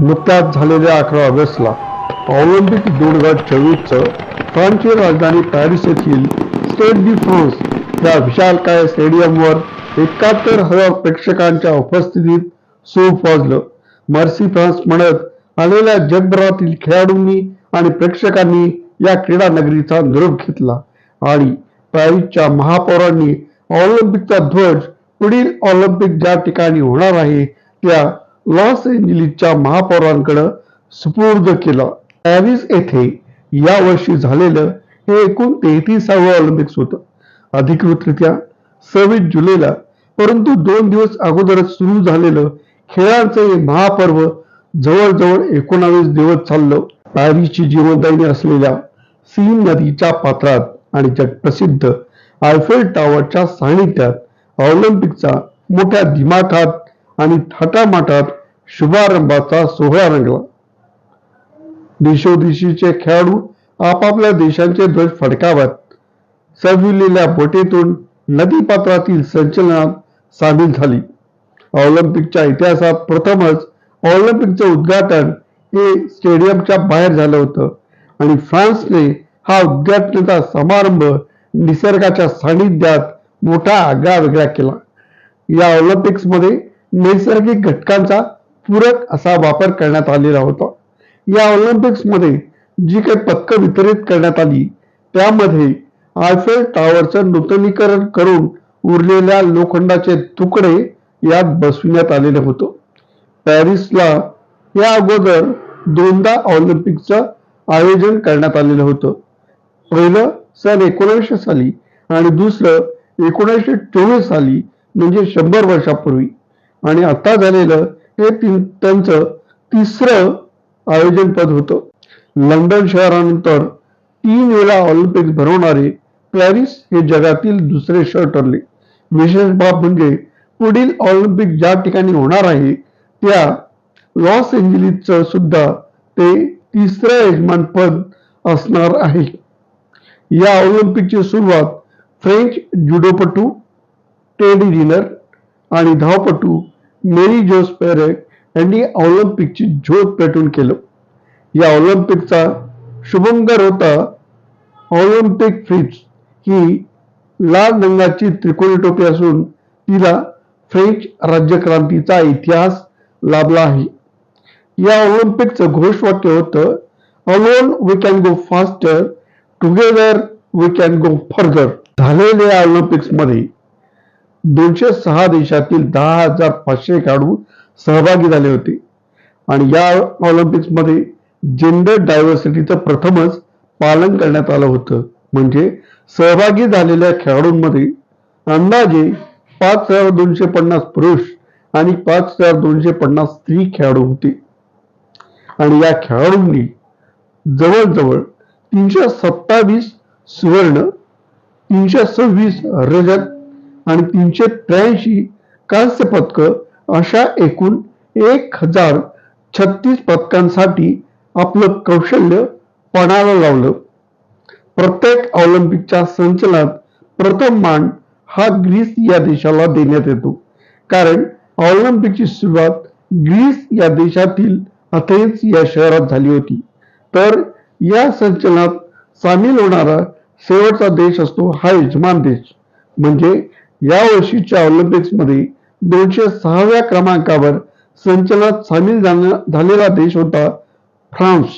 नुकत्याच झालेल्या अकरा ऑगस्टला ऑलिम्पिक दोन हजार चोवीसचं फ्रान्सची राजधानी पॅरिस येथील स्टेट डी फ्रान्स या विशालकाय स्टेडियमवर एकाहत्तर हजार प्रेक्षकांच्या उपस्थितीत सोप वाजलं मर्सी फ्रान्स म्हणत आलेल्या जगभरातील खेळाडूंनी आणि प्रेक्षकांनी या क्रीडा नगरीचा निरोप घेतला आणि पॅरिसच्या महापौरांनी ऑलिम्पिकचा ध्वज पुढील ऑलिम्पिक ज्या ठिकाणी होणार आहे त्या लॉस एंजलिसच्या महापौरांकडे सुपूर्द केला. पॅरिस येथे या वर्षी झालेलं हे एकूण तेहतीसावं ऑलिम्पिक्स होतं. अधिकृतरित्या सव्वीस जुलैला परंतु दोन दिवस अगोदरच सुरू झालेलं खेळांचं हे महापर्व जवळजवळ एकोणावीस दिवस चाललं. पॅरिसची जीवनदायिनी असलेल्या सीन नदीच्या पात्रात आणि जगप्रसिद्ध आयफेल टॉवरच्या सानिध्यात ऑलिम्पिकचा मोठ्या दिमाखात आणि थाटामाटात शुभारंभाचा सोहळा रंगला. देशोदेशीचे खेळाडू आपापल्या देशांचे ध्वज फडकावत सजविलेल्या बोटीतून नदीपात्रातील संचलनात सामील झाली. ऑलिम्पिकच्या इतिहासात प्रथमच ऑलिम्पिकचं उद्घाटन हे स्टेडियमच्या बाहेर झालं होतं आणि फ्रान्सने हा उद्घाटनाचा समारंभ निसर्गाच्या सानिध्यात मोठा आगळा वेगळा केला. या ऑलिम्पिक्समध्ये नैसर्गिक घटकांचा पूरक असा वापर करण्यात आलेला होता. या ऑलिम्पिक्समध्ये जी काही पक्क वितरित करण्यात आली त्यामध्ये आयफेल टॉवरचं नूतनीकरण करून उरलेल्या लोखंडाचे तुकडे यात बसविण्यात आलेलं होतं. पॅरिसला या अगोदर दोनदा ऑलिम्पिकचं आयोजन करण्यात आलेलं होतं. पहिलं सन एकोणीसशे साली आणि दुसरं एकोणीसशे चोवीस साली म्हणजे शंभर वर्षापूर्वी. आणि आता झालेलं हे त्यांचं तिसरं आयोजन पद होतं. लंडन शहरानंतर तीन वेळा ऑलिम्पिक भरवणारे पॅरिस हे जगातील दुसरे शहर ठरले. विशेष बाब म्हणजे पुढील ऑलिम्पिक ज्या ठिकाणी होणार आहे त्या लॉस एंजलिसचं सुद्धा ते तिसरं यजमानपद असणार आहे. या ऑलिम्पिकची सुरुवात फ्रेंच जुडोपटू टेडी डिनर आणि धावपटू मेरी जोस पेरेक यांनी ऑलिम्पिकची झोप पेटून केलं. या ऑलिम्पिकचा शुभंकर होता ऑलिम्पिक फ्रिज. ही लाल रंगाची त्रिकोणी टोपी असून तिला फ्रेंच राज्यक्रांतीचा इतिहास लाभला आहे. या ऑलिम्पिकचं घोषवाक्य होतं alone we can go faster together we can go further झालेल्या ऑलिम्पिक्समध्ये मध्ये दोनशे सहा देशातील दहा हजार पाचशे खेळाडू सहभागी झाले होते. आणि या ऑलिम्पिक्समध्ये जेंडर डायव्हर्सिटीचं प्रथमच पालन करण्यात आलं होतं. म्हणजे सहभागी झालेल्या खेळाडूंमध्ये अंदाजे पाच हजार दोनशे पन्नास पुरुष आणि पाच हजार दोनशे पन्नास स्त्री खेळाडू होते. आणि या खेळाडूंनी जवळजवळ तीनशे सत्तावीस सुवर्ण तीनशे सव्वीस रजत आणि तीनशे त्र्याऐंशी कांस्य पदक अशा एकूण एक हजार छत्तीस पदकांसाठी आपलं कौशल्य पणाला लावलं. प्रत्येक ऑलिम्पिकच्या संचलनात प्रथम मान हा ग्रीस या देशाला देण्यात येतो. कारण ऑलिम्पिकची सुरुवात ग्रीस या देशातील अथेन्स या शहरात झाली होती. तर या संचलनात सामील होणारा शेवटचा देश असतो हा यजमान देश. म्हणजे या वर्षीच्या दोनशे सहाव्या क्रमांकावर संचलनात सामील झालेला देश होता फ्रान्स.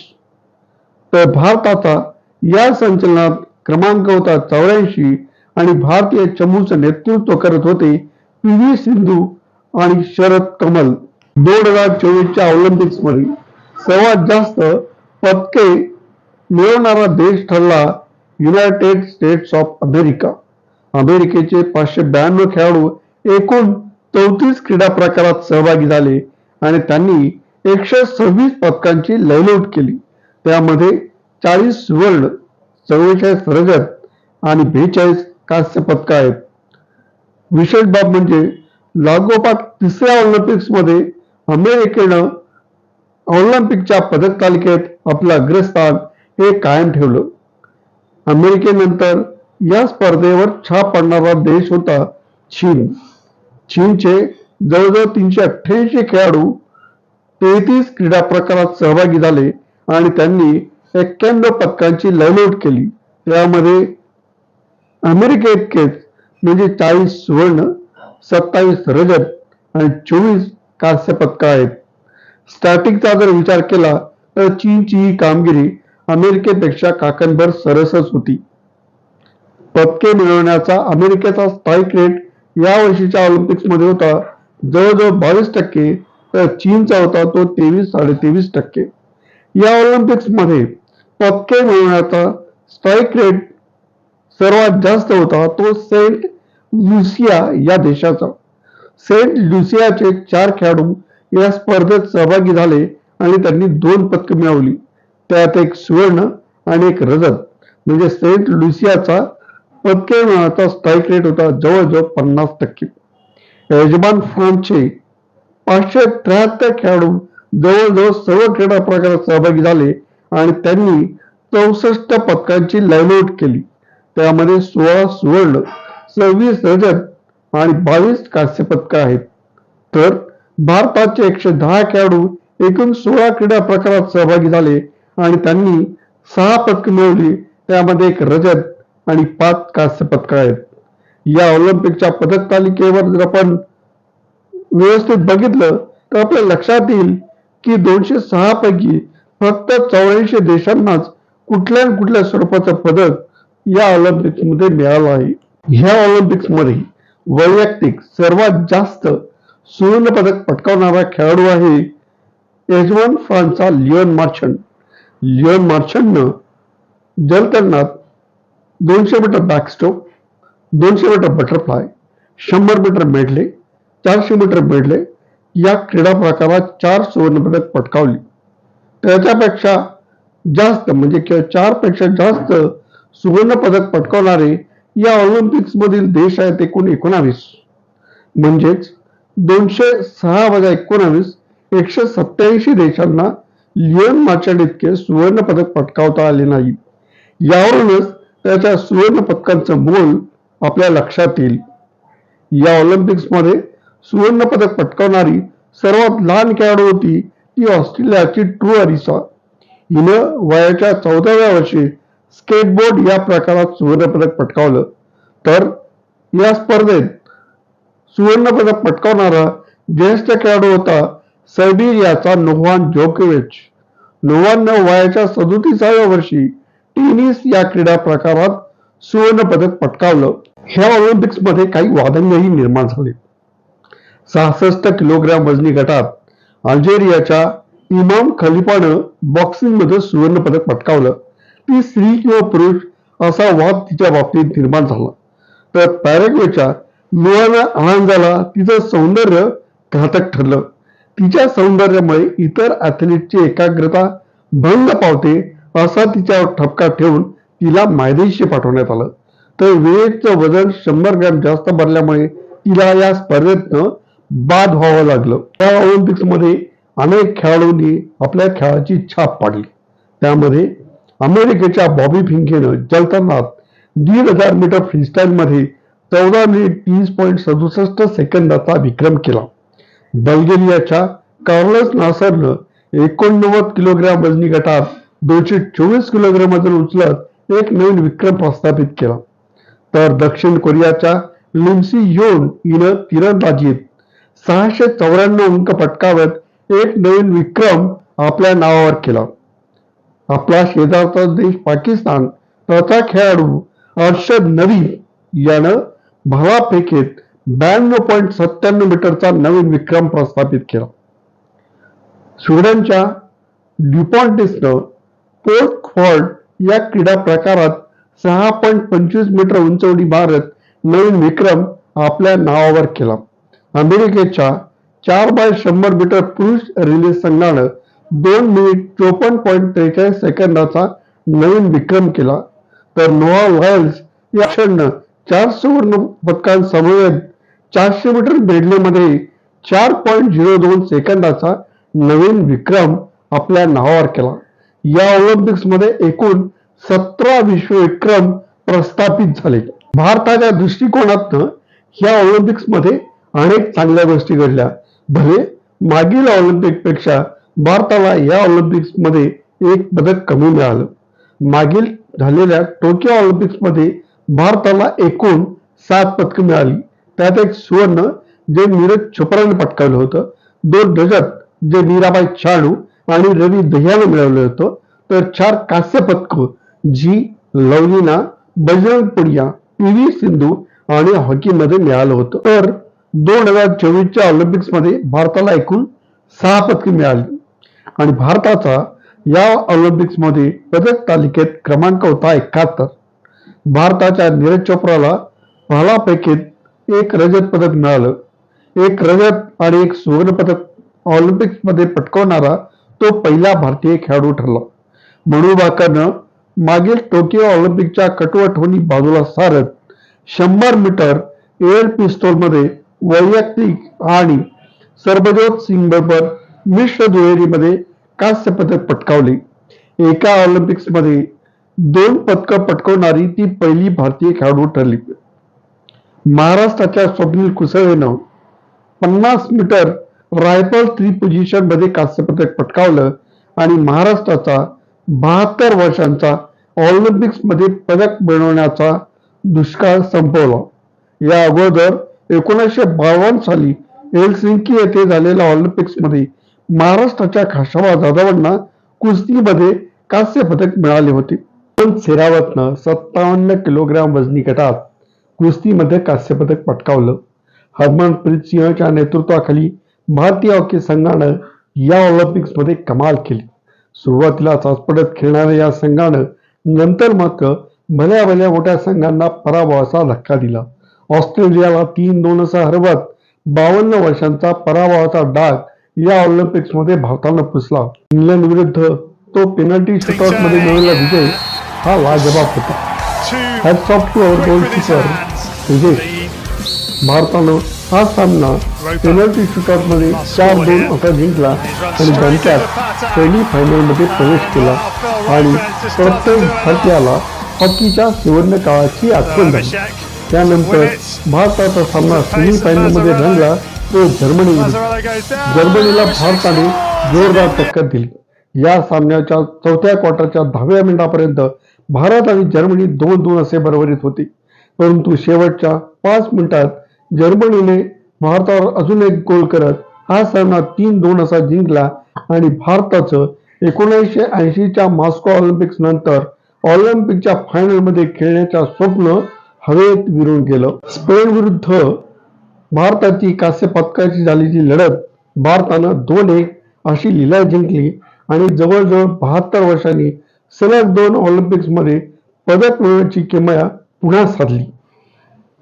तर भारताचा या संचलनात क्रमांक होता चौऱ्याऐंशी आणि भारतीय चमूचं नेतृत्व करत होते पी व्ही सिंधू आणि शरद कमल. दोन हजार चोवीसच्या ऑलिम्पिक्समध्ये सर्वात जास्त पदके मिळवणारा देश ठरला युनायटेड स्टेट्स ऑफ अमेरिका. अमेरिकेचे पाचशे ब्याण्णव खेळाडू एकूण चौतीस क्रीडा प्रकारात सहभागी झाले आणि त्यांनी एकशे सव्वीस पदकांची लयलूट केली. त्यामध्ये चाळीस सुवर्ण चव्वेचाळीस रजत आणि बेचाळीस कांस्य पदक आहेत. विशेष बाब म्हणजे लागोपाठ तिसऱ्या ऑलिम्पिक्समध्ये अमेरिकेनं ऑलिम्पिकच्या पदक तालिकेत आपलं अग्रस्थान हे कायम ठेवलं. अमेरिकेनंतर या स्पर्धेवर छाप पडणारा देश होता चीन. चीनचे जवळजवळ तीनशे अठ्ठ्याऐंशी खेळाडू तेहतीस क्रीडा प्रकारात सहभागी झाले आणि त्यांनी एक्क्याण्णव पदकांची लयलोट केली. त्यामध्ये अमेरिकेतकेच म्हणजे चाळीस सुवर्ण सत्तावीस रजत आणि चोवीस कांस्य पदक आहेत. स्टॅटिकचा जर विचार केला तर चीनची ही कामगिरी अमेरिकेपेक्षा काकणभर सरसच होती. पदके मिळवण्याचा अमेरिकेचा स्ट्राईक रेट या वर्षीच्या ऑलिम्पिक्समध्ये होता. जवळजवळ बावीस टक्के तर चीनचा होता तो तेवीस साडेतेवीस टक्के. या ऑलिम्पिक्समध्ये पदके मिळवण्याचा स्ट्राईक रेट सर्वात जास्त होता तो सेंट लुसिया या देशाचा. सेंट लुसियाचे चार खेळाडू या स्पर्धेत सहभागी झाले आणि त्यांनी दोन पदक मिळवली. त्यात एक सुवर्ण आणि एक रजत. म्हणजे सेंट लुसियाचा पदके स्ट्राईक रेट होता जवळजवळ पन्नास टक्के. यजमान फ्रान्सचे पाचशे त्र्याहत्तर खेळाडू जवळजवळ सर्व क्रीडा प्रकारात सहभागी झाले आणि त्यांनी चौसष्ट पदकांची लाईनआउट केली. त्यामध्ये सोळा सुवर्ण सव्वीस रजत आणि बावीस कांस्य पदक आहेत. तर भारताचे एकशे दहा खेळाडू एकूण सोळा क्रीडा प्रकारात सहभागी झाले आणि त्यांनी सहा पदक मिळवली. त्यामध्ये एक रजत आणि पाच कांस्य पदक आहेत. या ऑलिम्पिकच्या पदक तालिकेवर जर आपण व्यवस्थित बघितलं तर आपल्या लक्षात येईल की दोनशे सहा पैकी फक्त चौऱ्याऐंशी देशांनाच कुठल्या कुठल्या स्वरूपाचं पदक या ऑलिम्पिक्समध्ये मिळालं आहे. ह्या ऑलिम्पिक्समध्ये वैयक्तिक सर्वात जास्त सुवर्ण पदक पटकावणारा खेळाडू आहे यजमान फ्रान्सचा लिओन मार्चंट. लिओन मार्चंटनं जलतरणात दोनशे मीटर बॅकस्ट्रोक दोनशे मीटर बटरफ्लाय शंभर मीटर मेडले चारशे मीटर मेडले या क्रीडा प्रकारात चार सुवर्णपदक पटकावली. त्याच्यापेक्षा जास्त म्हणजे किंवा चारपेक्षा जास्त सुवर्णपदक पटकावणारे या ऑलिम्पिक्समधील देश आहेत एकूण एकोणावीस. म्हणजेच दोनशे सहा वजा एकोणावीस एकशे सत्याऐंशी देशांना लिओन माचड इतके सुवर्णपदक पटकावता आले नाही. यावरूनच त्याच्या सुवर्ण पदकांचं मोल आपल्या लक्षात येईल. या ऑलिम्पिक्समध्ये सुवर्ण पदक पटकावणारी सर्वात लहान खेळाडू होती ती ऑस्ट्रेलियाची ट्रू अरिसा. हिनं वयाच्या चौदाव्या वर्षी स्केटबोर्ड या प्रकारात सुवर्ण पदक पटकावलं. तर या स्पर्धेत सुवर्ण पदक पटकावणारा ज्येष्ठ खेळाडू होता सर्बियाचा नोव्हान जोकोविच. नोव्हाननं वयाच्या सदोतीसाव्या वर्षी टेनिस या क्रीडा प्रकारात सुवर्ण पदक पटकावलं. ह्या ऑलिम्पिक्समध्ये काही वादंगही निर्माण झाले. सहासष्ट किलोग्रॅम वजनी गटात अल्जेरियाच्या इमाम खलिफानं बॉक्सिंगमध्ये सुवर्ण पदक पटकावलं. ती स्त्री किंवा पुरुष असा वाद तिच्या बाबतीत निर्माण झाला. तर पॅरेग्वेच्या लुआना आनंदाला तिचं सौंदर्य घातक ठरलं. तिच्या सौंदर्यामुळे इतर ऍथलीटची एकाग्रता भंग पावते असा तिच्यावर ठपका ठेवून तिला मायदेशी पाठवण्यात आलं. तर वेळेचं वजन शंभर ग्रॅम जास्त भरल्यामुळे तिला या स्पर्धेतनं बाद व्हावं लागलं. त्या ऑलिम्पिक्समध्ये अनेक खेळाडूंनी आपल्या खेळाची छाप पाडली. त्यामध्ये अमेरिकेच्या बॉबी फिंकेनं जलतरणात दीड हजार मीटर फ्रीस्टाईल मध्ये चौदा मिनिट तीस पॉईंट सदुसष्ट सेकंदाचा विक्रम केला. बल्गेरियाच्या कार्लस नासरनं एकोणनव्वद किलोग्रॅम वजनी गटात दोनशे चोवीस किलोग्रामातून उचलत एक नवीन विक्रम प्रस्थापित केला. तर दक्षिण कोरियाच्या लिम्सी योन हिनं तिरंदाजीत सहाशे चौऱ्याण्णव अंक पटकावत एक नवीन विक्रम आपल्या नावावर केला. आपला शेजारचा देश पाकिस्तान त्याचा खेळाडू अर्षद नवी यानं भालाफेकीत ब्याण्णव पॉईंट सत्त्याण्णव मीटरचा नवीन विक्रम प्रस्थापित केला. स्वीडनच्या ड्युपॉन्टिसनं पोर्ट फॉर्ड या क्रीडा प्रकारात सहा पॉईंट पंचवीस मीटर उंच उडी मारत नवीन विक्रम आपल्या नावावर केला. अमेरिकेच्या चार बाय शंभर मीटर पुरुष रिले संघानं दोन मिनिट चोपन्न पॉईंट त्रेचाळीस सेकंदाचा नवीन विक्रम केला. तर नोआ वायल्स या क्षणनं चार सुवर्ण पदकांसमवेत चारशे मीटर मेडलेमध्ये चार पॉईंट झिरो दोन सेकंदाचा नवीन विक्रम आपल्या नावावर केला. या ऑलिम्पिक्समध्ये एकूण सतरा विश्वविक्रम प्रस्थापित झाले. भारताच्या दृष्टिकोनातनं ह्या ऑलिम्पिक्समध्ये अनेक चांगल्या गोष्टी घडल्या. भले मागील ऑलिम्पिकपेक्षा भारताला या ऑलिम्पिक्समध्ये एक पदक कमी मिळालं. मागील झालेल्या टोकियो ऑलिम्पिक्समध्ये भारताला एकूण सात पदक मिळाली. त्यात एक सुवर्ण जे नीरज चोप्राने पटकावलं होतं. दोन रजत जे मीराबाई चानू आणि रवी दह्याने मिळवलं होतं. तर चार कांस्य पदक जी लवलीना बजरंग पुडिया पी व्ही सिंधू आणि हॉकीमध्ये मिळालं होतं. तर दोन हजार चोवीसच्या ऑलिम्पिक्समध्ये भारताला एकूण सहा पदके मिळाली. आणि भारताचा या ऑलिम्पिक्समध्ये पदक तालिकेत क्रमांक होता एकाहत्तर. भारताच्या नीरज चोप्राला भालाफेकीत एक रजत पदक मिळालं. एक रजत आणि एक सुवर्ण पदक ऑलिम्पिक्समध्ये पटकवणारा तो पहिला भारतीय खेळाडू ठरला. मनू मागील टोकियो ऑलिम्पिकच्या कटू बाजूला सारत शंभर मीटर एअर पिस्तोलमध्ये वैयक्तिक आणि सरबजोत सिंग बरोबर मिश्र दुहेरीमध्ये कांस्य पदक पटकावले. एका ऑलिम्पिक्समध्ये दोन पदकं पटकवणारी ती पहिली भारतीय खेळाडू ठरली. महाराष्ट्राच्या स्वप्नील कुसळेनं पन्नास मीटर रायफल थ्री पोझिशनमध्ये कांस्य पदक पटकावलं आणि महाराष्ट्राचा बहात्तर वर्षांचा ऑलिम्पिक्समध्ये पदक मिळवण्याचा दुष्काळ संपवला. या अगोदर एकोणीसशे बावन्न साली एलसिंकी येथे झालेल्या ऑलिम्पिक्समध्ये महाराष्ट्राच्या खाशाबा जाधवांना कुस्तीमध्ये कांस्य पदक मिळाले होते. पण सेरावतनं सत्तावन्न किलोग्राम वजनी गटात कुस्तीमध्ये कांस्य पदक पटकावलं. हरमनप्रीत सिंहच्या नेतृत्वाखाली भारतीय हॉकी संघानं या ऑलिम्पिक्समध्ये कमाल केली. सुरुवातीला चाचपडत खेळणाऱ्या या संघानं नंतर मात्र भल्या भल्या मोठ्या संघांना पराभवाचा धक्का दिला. ऑस्ट्रेलियाला तीन दोन असा हरवत बावन्न वर्षांचा पराभवाचा डाग या ऑलिम्पिक्समध्ये भारतानं पुसला. इंग्लंड विरुद्ध तो पेनल्टी शूटआउटमध्ये मिळवलेला विजय हा लाजबाब होता. Hats off to our goalkeeper Vijay भारतानं हा सामना पेनल्टी शूटआउटमध्ये चार दोन असा जिंकला आणि त्यांच्यात सेमी फायनलमध्ये प्रवेश केला आणि प्रत्येक भारतीयाला हॉकीच्या सुवर्ण काळाची आठवण झाली. त्यानंतर भारताचा सामना सेमी फायनलमध्ये रंगला तो जर्मनी. जर्मनीला भारताने जोरदार टक्कर दिली. या सामन्याच्या चौथ्या क्वार्टरच्या दहाव्या मिनिटापर्यंत भारत आणि जर्मनी दोन दोन असे बरोबरीत होते. परंतु शेवटच्या पाच मिनिटात जर्मनीने भारतावर अजून एक गोल करत हा सामना तीन दोन असा जिंकला आणि भारताचं एकोणीसशे ऐंशीच्या मॉस्को ऑलिम्पिक्स नंतर ऑलिम्पिकच्या फायनलमध्ये खेळण्याचं स्वप्न हवेत विरून गेलं. स्पेन विरुद्ध भारताची कांस्य पदकाची झालेली लढत भारतानं दोन एक अशी लिलाय जिंकली आणि जवळजवळ बहात्तर वर्षांनी सलग दोन ऑलिम्पिक्समध्ये पदक मिळवण्याची किमया पुन्हा साधली.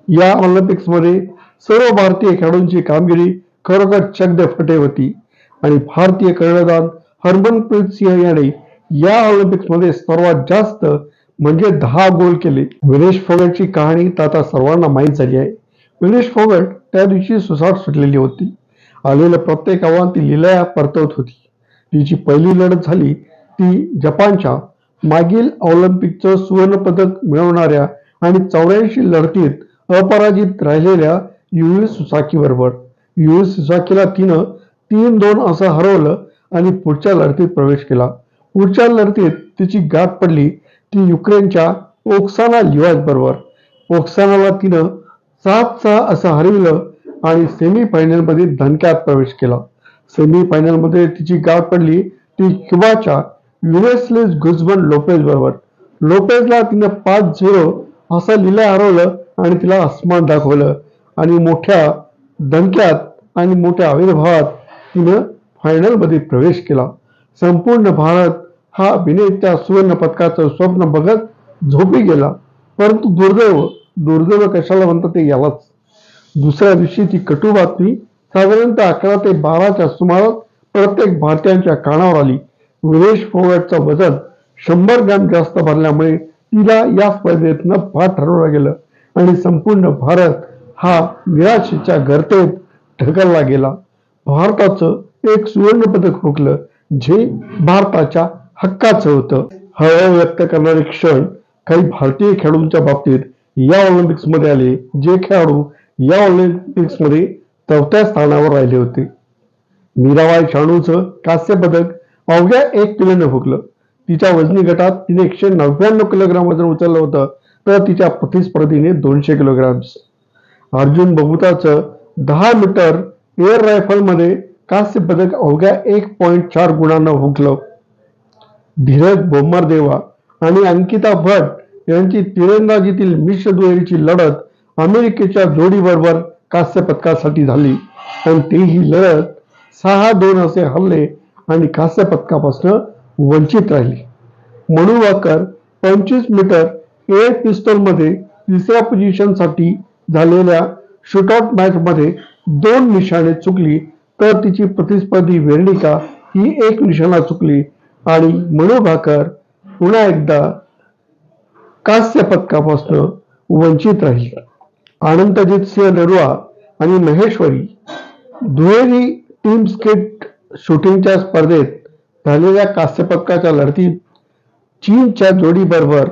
या ऑलिम्पिक्समध्ये सर्व भारतीय खेळाडूंची कामगिरी खरोखर चकदे फटे होती. आणि भारतीय कर्णधार हरमनप्रीत सिंह याने या ऑलिम्पिक्समध्ये सर्वात जास्त म्हणजे दहा गोल केले. विनेश फोगटची कहाणी तर आता सर्वांना माहीत झाली आहे. विनेश फोगट त्या दिवशी सुसाट सुटलेली होती. आलेलं प्रत्येक आव्हान ती लिलया परतवत होती. तिची पहिली लढत झाली ती जपानच्या मागील ऑलिम्पिकचं सुवर्ण पदक मिळवणाऱ्या आणि चौऱ्याऐंशी लढतीत अपराजित राहिलेल्या युवी सुसाकी बरोबर सुसाकीला तिनं तीन दोन असं हरवलं आणि पुढच्या लढतीत प्रवेश केला. पुढच्या लढतीत तिची गाठ पडली. ती युक्रेनच्या ओक्साना लिवाज बरोबर ओक्सानाला तिनं सात सहा असं हरविलं आणि सेमी फायनलमध्ये धनक्यात प्रवेश केला. सेमी तिची गाठ पडली. ती क्युबाच्या युएसलेस गुजबन लोपेज बरोबर लोपेजला तिनं पाच झिरो असं लिहिलं हरवलं आणि तिला आसमान दाखवलं. आणि मोठ्या दणक्यात आणि मोठ्या आविर्भावात तिनं फायनलमध्ये प्रवेश केला. संपूर्ण भारत हा विनेत्या सुवर्ण पदकाचं स्वप्न बघत झोपी गेला. परंतु दुर्दैव दुर्दैव कशाला म्हणतात ते यालाच. दुसऱ्या दिवशी ती कटू बातमी साधारणतः अकरा ते बाराच्या सुमारास प्रत्येक भारतीयांच्या कानावर आली. विनेश फोगटचं वजन शंभर ग्रॅम जास्त भरल्यामुळे तिला या स्पर्धेतनं फार ठरवलं गेलं. आणि संपूर्ण भारत हा निराशेच्या गर्तेत ढकलला गेला. भारताचं एक सुवर्ण पदक हुकलं जे भारताच्या हक्काचं होतं. हळहळ व्यक्त करणारे क्षण काही भारतीय खेळाडूंच्या बाबतीत या ऑलिम्पिक्समध्ये आले जे खेळाडू या ऑलिम्पिक्समध्ये चौथ्या स्थानावर राहिले होते. मीराबाई शाणूचं कांस्य पदक अवघ्या एक किलोने हुकलं. तिच्या वजनी गटात तिने एकशे नव्याण्णव किलोग्राम वजन उचललं होतं तर तिच्या प्रतिस्पर्धीने दोनशे किलोग्राम्स. अर्जुन बबुताचं दहा मीटर एअर रायफलमध्ये कांस्य पदक अवघ्या एक पॉइंट चार गुणांना हुकलं. धीरज बोम्मरदेवा आणि अंकिता भट यांची तिरंदाजीतील मिश्र दुहेरीची लढत अमेरिकेच्या जोडीबरोबर कांस्य पदकासाठी झाली. आणि तेही लढत सहा दोन असे हल्ले आणि कांस्य पदकापासून वंचित राहिली. मनु वाकर पंचवीस मीटर एअर पिस्तॉलमध्ये तिसऱ्या पोझिशनसाठी झालेल्या शूटआउट मॅच मध्ये दोन निशाणे चुकली तर तिची प्रतिस्पर्धी वेर्णिका ही एक निशाणा चुकली. आणि मनू भाकर पुन्हा एकदा कांस्य पदकापासून वंचित राहिली. आनंदजित सिंह नरुआ आणि महेश्वरी दुहेरी टीम स्किट शूटिंगच्या स्पर्धेत झालेल्या कांस्यपदकाच्या लढतीत चीनच्या जोडीबरोबर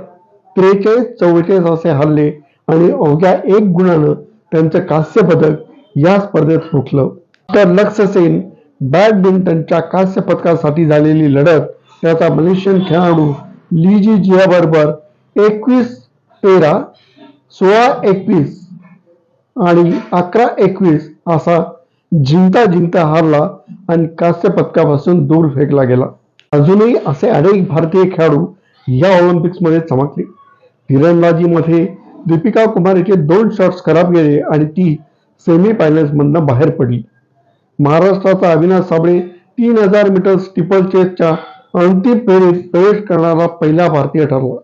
त्रेचाळीस चव्वेचाळीस असे हल्ले आणि अवघ्या एक गुणानं त्यांचं कांस्य पदक या स्पर्धेत हुकलं तर लक्ष सेन बॅडमिंटनच्या कांस्य पदकासाठी झालेली लढत त्याचा मलेशियन खेळाडू लिजी जिया बरोबर एकवीस तेरा सोळा एकवीस आणि अकरा एकवीस असा जिंता जिंता हारला आणि कांस्य पदकापासून दूर फेकला गेला. अजूनही असे अनेक भारतीय खेळाडू या ऑलिम्पिक्समध्ये चमकले. तिरंदाजीमध्ये दीपिका कुमारीचे दोन शॉट्स खराब गेले आणि ती सेमी फायनल्समधनं बाहेर पडली. महाराष्ट्राचा अविनाश साबळे तीन हजार मीटर स्टिपल चेसच्या अंतिम फेरीत प्रवेश करणारा पहिला भारतीय ठरला.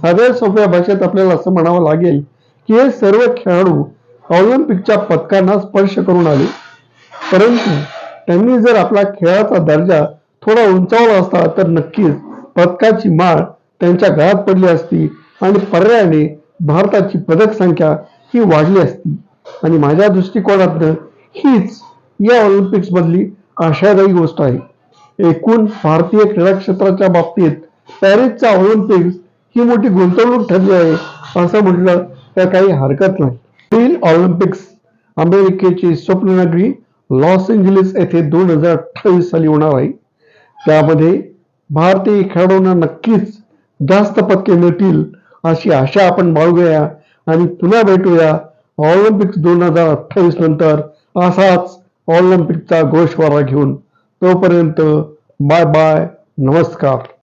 साध्या सोप्या भाषेत आपल्याला असं म्हणावं लागेल की हे सर्व खेळाडू ऑलिम्पिकच्या पदकांना स्पर्श करून आले. परंतु त्यांनी जर आपला खेळाचा दर्जा थोडा उंचावला असता तर नक्कीच पदकाची माळ त्यांच्या घरात पडली असती आणि पर्यायाने भारताची पदक संख्या ही वाढली असती. आणि माझ्या दृष्टिकोनातनं हीच या ऑलिम्पिक्स मधली आशादायी गोष्ट आहे. एकूण भारतीय क्रीडा क्षेत्राच्या बाबतीत पॅरिसचा ऑलिम्पिक्स ही मोठी गुंतवणूक ठरली आहे असं म्हटलं तर काही हरकत नाही. पुढील ऑलिम्पिक्स अमेरिकेची स्वप्ननगरी लॉस एंजलिस येथे दोन हजार अठ्ठावीस साली होणार आहे. त्यामध्ये भारतीय खेळाडूंना नक्कीच जास्त पक्के मिळतील अशी आशा आपण बाळगूया आणि पुन्हा भेटूया ऑलिम्पिक्स दोन हजार अठ्ठावीस नंतर असाच ऑलिम्पिकचा घोषवारा घेऊन. तोपर्यंत बाय बाय नमस्कार.